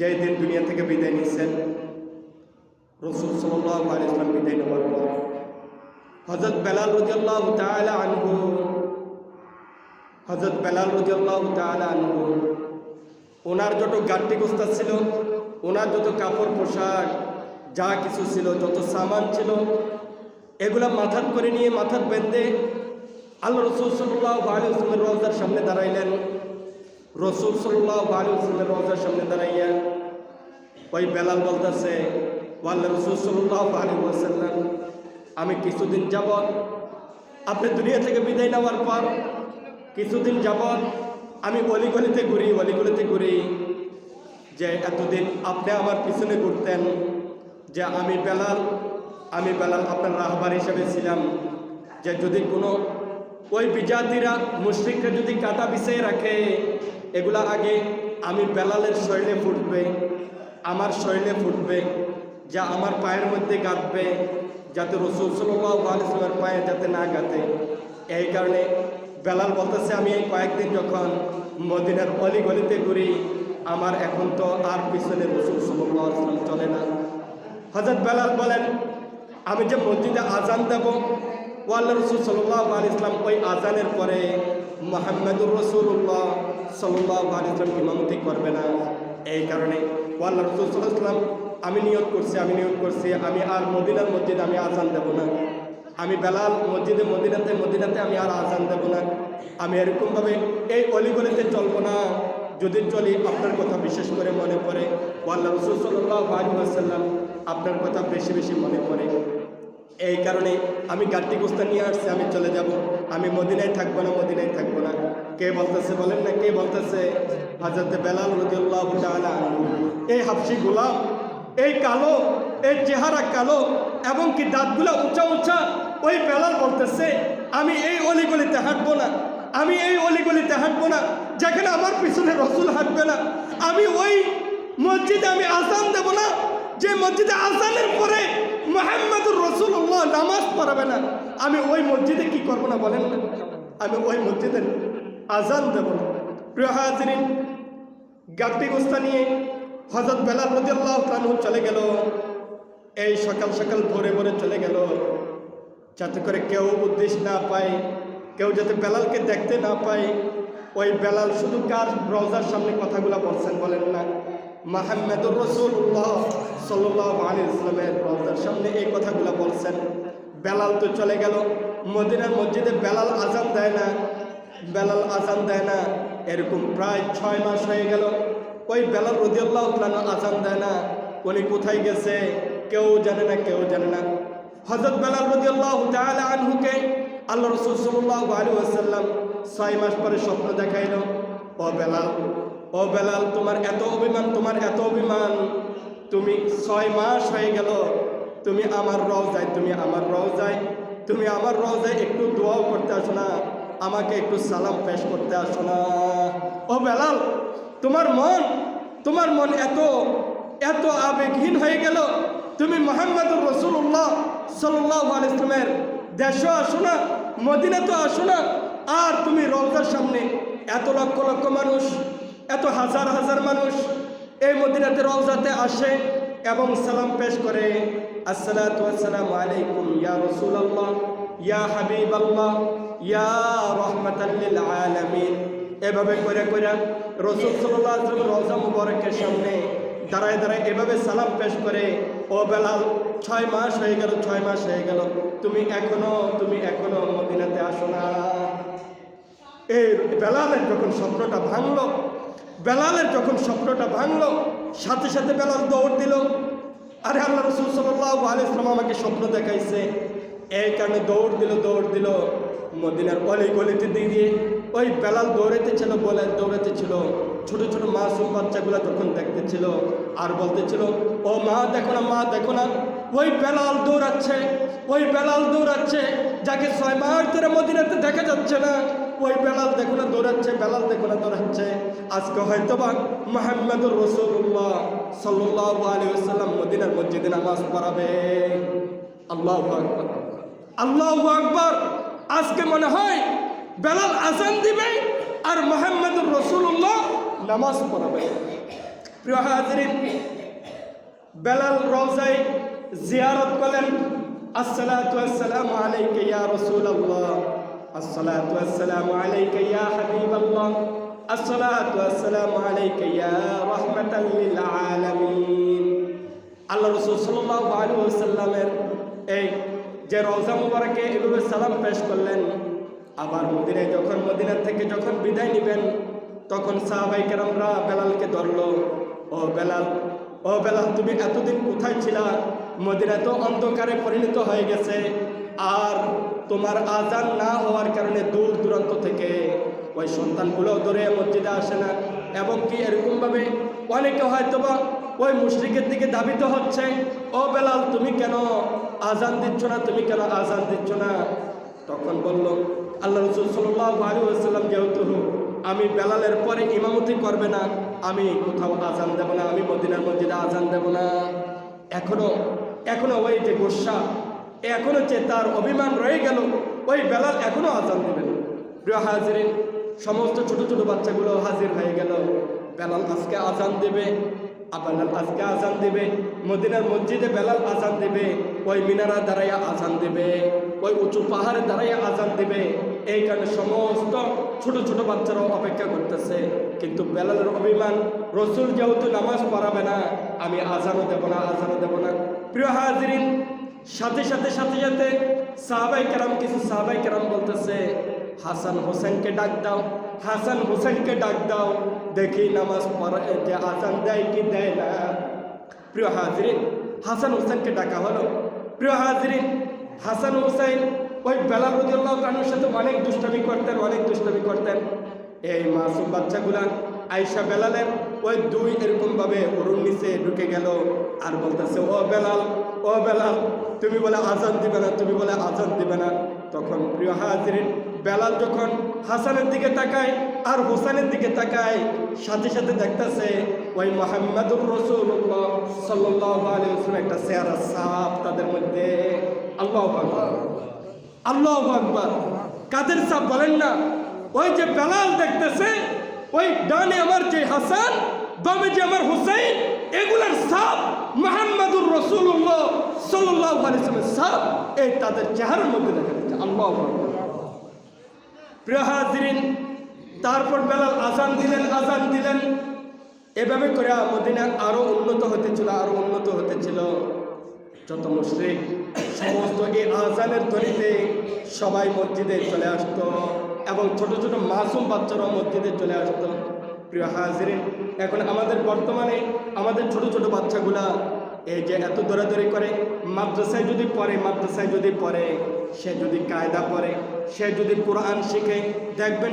যেই দিন দুনিয়া থেকে বিদায় নিচ্ছেন রসুল সাল্লাহ ইসলাম বিদায় নেওয়ার পর হজরত বেলাল রুজাল্লাহ তাআলা আনহু হজরত বেলাল রুজাল্লাহ তাআলা আনহু, ওনার যত গাড্ডি গোস্তা ছিল, ওনার যত কাপড় পোশাক, যা কিছু ছিল, যত সামান ছিল, এগুলা মাথাত করে নিয়ে মাথাত বেঁধে আল্লাহ রসুল সাল্লাহ আলী ইসলামের রওজার সামনে দাঁড়াইলেন। রসুল সাল্লাহ আলী ইসলামের রওজার সামনে দাঁড়াইয়া ওই বেলাল বলতেছে, আল্লাহ রসুল সাল্লাহ আলী ওয়াসাল্লাম, আমি কিছুদিন যাবৎ, আপনি দুনিয়া থেকে বিদায় নেওয়ার পর কিছুদিন যাবৎ আমি অলিগলিতে ঘুরি অলিগলিতে ঘুরি যে এতদিন আপনি আমার পিছনে ঘুরতেন, যে আমি বেলাল আমি বেলাল আপনার রাহবার হিসেবে ছিলাম, যে যদি কোনো ওই বিজাতিরা মুশ্রিকরা যদি কাটা বিছিয়ে রাখে, এগুলা আগে আমি বেলালের শরীরে ফুটবে। আমার শরীরে ফুটবে, যা আমার পায়ের মধ্যে গাঁথবে যাতে রসুল সাল্লাহ আলিসের পায়ে যাতে না গাঁথে এই কারণে বেলাল বলতেছে, আমি এই কয়েকদিন যখন মদিনার অলি গলিতে ঘুরি, আমার এখন তো আর পিছনে রসুল সাল্লাহ আসলাম চলে না। হজরত বেলাল বলেন, আমি যে মসজিদে আজান দেব, ও আল্লাহ রসুল সাল্লাহ আলি ইসলাম ওই আজানের পরে মোহাম্মদুর রসুল্লাহ সাল্লাহ আলি ইসলাম ইমামতি করবে না। এই কারণে ও আল্লাহ রসুল আমি নিয়োগ করছি, আমি নিয়োগ করছি, আমি আর মদিনার মসজিদে আমি আজান দেব না। আমি বেলাল মসজিদে, মদিনাতে মদিনাতে আমি আর আজান দেব না। আমি এরকমভাবে এই অলিগলিতে চলবো না। যদি চলি, আপনার কথা বিশেষ করে মনে পড়ে। ও আল্লাহ রসুল সাল্লাহ আপনার কথা বেশি বেশি মনে পড়ে। এই কারণে আমি গাড়ি গোস্তা নিয়ে আসছি, আমি চলে যাব। আমি মদিনায় থাকব না, মদিনায় থাকব না। কে বলতেছে বলেন না, কে বলতেছে? হাজরতে বেলাল রদিউল্লাহ তাআলা এই হাফসি গোলাম, এই কালো, এই চেহারা কালো, এবং কি দাঁতগুলো উঁচা উঁচা, ওই বেলাল বলতেছে, আমি এই অলিগলিতে হাঁটবো না, আমি এই অলিগলিতে হাঁটবো না, যেখানে আমার পিছনে রসুল হাঁটবে না। আমি ওই মসজিদে আমি আসান দেব না, যে মসজিদে আসানের পরে মোহাম্মদুর রসুল্লাহ নামাজ পড়াবে না। আমি ওই মসজিদে কি করব না বলেন না? আমি ওই মসজিদে আজান দেব না। প্রিয় হাজরিন গাদ্দি গোস্তা নিয়ে হজরত বেলাল রদিয়াল্লাহ তানহু চলে গেল। এই সকাল সকাল ভোরে ভোরে চলে গেল। যাতে করে কেউ উদ্দেশ্য না পায়, কেউ যাতে বেলালকে দেখতে না পায়, ওই বেলাল শুধু কার রওজার সামনে কথাগুলো বলছেন বলেন না। মাহমুদুর রসুল্লাহ সাল্লাহ আলী ইসলামের রওজার সামনে এই কথাগুলো বলছেন। বেলাল তো চলে গেল। মদিনার মসজিদে বেলাল আজান দেয় না। বেলাল আজান দেয় না। এরকম প্রায় ছয় মাস হয়ে গেল। ওই বেলাল রদিয়াল্লাহ আজান দেয় না। উনি কোথায় গেছে? কেউ জানে না, কেউ জানে না। হজরত বেলাল রদিয়াল্লাহ তাআলা আনহুকে আল্লাহ রসুল সাল্লাহ আলু আসাল্লাম ছয় মাস পরে স্বপ্ন দেখাইল। ও বেলাল ও বেলাল, তোমার এত অভিমান, তোমার এত অভিমান। তুমি ছয় মাস হয়ে গেল, তুমি আমার রওজায়, তুমি আমার রওজায়, তুমি আমার রওজায় একটু দোয়াও করতে আসো না, আমাকে একটু সালাম পেশ করতে আসো না। ও বেলাল, তোমার মন তোমার মন এত এত আবেগহীন হয়ে গেল। তুমি মোহাম্মদুর রসুল্লাহ সাল্লাহ ইসলামের দেশও আসো না মদিনা তো আসো না, আর তুমি রওজার সামনে এত লক্ষ লক্ষ মানুষ এত হাজার হাজার মানুষ এই মদিনাতে রওজাতে আসে এবং সালাম পেশ করে আসসালামু আলাইকুম, ইয়া রাসূলুল্লাহ, ইয়া হাবিবাল্লাহ, ইয়া রাহমাতাল লিল আলামিন। এভাবে করে করে রসুল সাল্লাল্লাহু আলাইহি ওয়াসাল্লাম রওজা মুবারকের সামনে দাঁড়ায় দাঁড়ায় এভাবে সালাম পেশ করে, ও বেলাল, ছয় মাস হয়ে গেল, ছয় মাস হয়ে গেল, তুমি এখনও তুমি এখনও মদিনাতে আসো না। এই বেলালের যখন স্বপ্নটা ভাঙলো বেলালের যখন স্বপ্নটা ভাঙলো, সাথে সাথে বেলাল দৌড় দিল। আরে আল্লাহ রসুল সাল্লাহ আলিয়াল্লাম আমাকে স্বপ্ন দেখাইছে। এই কারণে দৌড় দিল দৌড় দিল। মদিনার অলি গলিতে দিয়ে ওই বেলাল দৌড়াইতেছিল বলে, দৌড়াইতেছিল। ছোট ছোট মাসুম বাচ্চাগুলো যখন দেখতেছিল আর বলতেছিল, ও মা, দেখো না, মা, দেখো না। ওই বেলাল দৌড়াচ্ছে, ওই বেলাল দৌড়াচ্ছে। যাকে ছয় মাস ধরে মদিনাতে দেখা যাচ্ছে না ওই বেলাল দেখো না, দৌড়াচ্ছে, বেলাল দেখো না, দৌড়াচ্ছে। আজকে হয়তো বা মোহাম্মদুর রসুল্লাহ সাল্লাহ আলী সাল্লাম মদিনার মসজিদে নামাজ পড়াবে। আল্লাহ আকবর। আল্লাহ আকবর। আজকে মনে হয় বেলাল আজান দিবে আর মোহাম্মদুর রসুল্লাহ নামাজ পড়াবে। প্রিয় হাজরিন, বেলাল রওজায় জিয়ারত আসসালাতু আসসালামু আসসালাতু আসসালামু আলাইকা ইয়া হাবিবাল্লাহ। আসসালাতু আসসালামু আলাইকা ইয়া রাহমাতাল লিল আলামিন। আল্লাহ রাসূল সাল্লাল্লাহু আলাইহি ওয়াসাল্লামের এই যে রওজা মুবারকে এভাবে সালাম পেশ করলেন, আবার মদিনায় যখন, মদিনা থেকে যখন বিদায় নেবেন, তখন সাহাবাই কেরামরা বেলালকে ধরলো, ও বেলাল ও বেলাল, তুমি এতদিন কোথায় ছিলা? মদিনা তো অন্ধকারে পরিণত হয়ে গেছে, আর তোমার আজান না হওয়ার কারণে দূর দূরান্ত থেকে ওই সন্তানগুলো ধরে মসজিদে আসে না। এবং কি এরকমভাবে অনেকে হয়তো বা ওই মুশরিকের দিকে দাবিত হচ্ছে, ও বেলাল, তুমি কেন আজান দিচ্ছ না? তুমি কেন আজান দিচ্ছ না? তখন বলল, আল্লাহ রসুল আসাল্লাম যেহেতু আমি বেলালের পরে ইমামতি করবে না, আমি কোথাও আজান দেব না, আমি মদিনার মসজিদে আজান দেব না। এখনও এখনও ওই যে গোসা এখনও যে তার অভিমান রয়ে গেল। ওই বেলাল এখনও আজান দেবেন প্রিয় হাজিরিন, সমস্ত ছোট ছোট বাচ্চাগুলো হাজির হয়ে গেল। বেলাল আজকে আজান দেবে বেলাল আজকে আজান দেবে, মদিনার মসজিদে বেলাল আজান দেবে, ওই মিনারা দাঁড়াইয়া আজান দেবে, ওই উঁচু পাহাড়ে দাঁড়াইয়া আজান দেবে। এই কারণে সমস্ত ছোট ছোট বাচ্চারাও অপেক্ষা করতেছে। কিন্তু বেলালের অভিমান, রসুল যেহেতু নামাজ পড়াবে না, আমি আজানও দেব না, আজানও দেব না। প্রিয় হাজিরিন সাথে সাথে সাথে সাথে সাহাবাই কেরাম, কিছু সাহাবাই কেরাম বলতেছে, হাসান হোসেনকে ডাক দাও, হাসান হোসেনকে ডাক দাও, দেখি নামাজ পড়া যে দেয় কি দেয় না। প্রিয় হাজরিন, হাসান হোসেনকে ডাকা হলো। প্রিয় হাজরিন, হাসান হোসেন ওই বেলাল রদিউল্লাহ কানুর সাথে অনেক দুষ্টামি করতেন, অনেক দুষ্টামি করতেন। এই মাসুম বাচ্চাগুলা আয়সা বেলালের ওই দুই এরকমভাবে অরুণ নিচে ঢুকে গেল আর বলতেছে, ও বেলাল ও বেলাল তুমি বলে আজান দিবে না, তুমি বলে আজান দিবে না। তখন প্রিয় হাজরিন, বেলাল যখন হাসানের দিকে তাকায় আর হোসেনের দিকে তাকায়, সাথে সাথে দেখতেছে ওই মোহাম্মদুর রসুল্লাহ সাল্লাহ আলিয়াল্লাম একটা চেহারা সাপ তাদের মধ্যে। আল্লাহ আকবার। আল্লাহ আকবার। কাদের সাপ বলেন না? ওই যে বেলাল দেখতেছে, ওই ডানে আমার যে হাসান বামে যে আমার হুসাইন, এগুলার সাপ মোহাম্মদুর রসুল্লাহ সাল্লাহ আলিয়াল্লামের সাপ, এই তাদের চেহারার মধ্যে দেখা যাচ্ছে। আল্লাহ প্রিয় হাজিরিন, তারপর বেলাল আজান দিলেন আজান দিলেন। এভাবে করে মদিনা আরও উন্নত হতেছিল আরও উন্নত হতেছিল যত মুশরিক, সমস্ত এই আজানের ধ্বনিতে সবাই মসজিদে চলে আসতো এবং ছোট ছোট মাসুম বাচ্চারাও মসজিদে চলে আসতো। প্রিয় হাজিরে এখন আমাদের বর্তমানে আমাদের ছোট ছোট বাচ্চাগুলা এই যে এত দৌড়াদৌড়ি করে, মাদ্রাসায় যদি পড়ে, মাদ্রাসায় যদি পড়ে, সে যদি কায়দা পড়ে, সে যদি কোরআন শিখে, দেখবেন